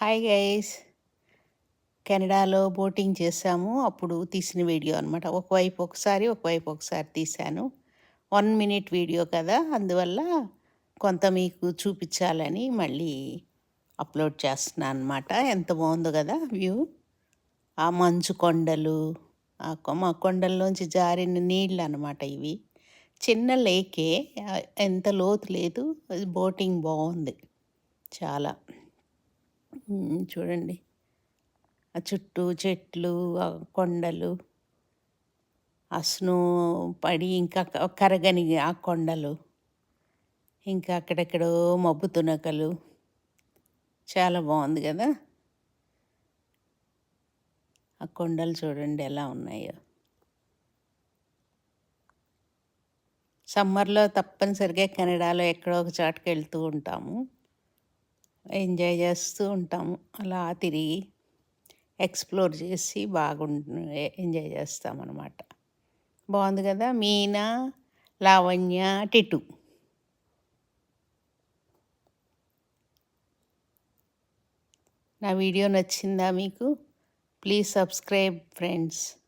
Hi guys. కెనడాలో boating చేసాము. అప్పుడు తీసిన వీడియో అనమాట ఒకవైపు ఒకసారి ఒకవైపు ఒకసారి తీశాను. వన్ మినిట్ వీడియో కదా. అందువల్ల కొంత మీకు చూపించాలని మళ్ళీ అప్లోడ్ చేస్తున్నాను అనమాట ఎంత బాగుందో కదా వ్యూ. ఆ మంచు కొండలు ఆ మా కొండల్లోంచి జారిన నీళ్ళు అనమాట ఇవి. చిన్న లేకే ఎంత లోతు లేదు. బోటింగ్ బాగుంది. చాలా. చూడండి. ఆ చుట్టూ చెట్లు ఆ కొండలు ఆ స్నో పడి ఇంకా కరగని ఆ కొండలు ఇంకా అక్కడెక్కడో మబ్బు తునకలు. చాలా బాగుంది కదా? ఆ కొండలు చూడండి ఎలా ఉన్నాయో. సమ్మర్లో తప్పనిసరిగా కెనడాలో ఎక్కడో ఒక చాటుకు వెళ్తూ ఉంటాము. ఎంజాయ్ చేస్తూ ఉంటాము. అలా తిరిగి ఎక్స్ప్లోర్ చేసి బాగుంటు ఎంజాయ్ చేస్తాం అనమాట బాగుంది కదా? మీనా లావణ్య టిటు. నా వీడియో నచ్చిందా మీకు? Please subscribe friends.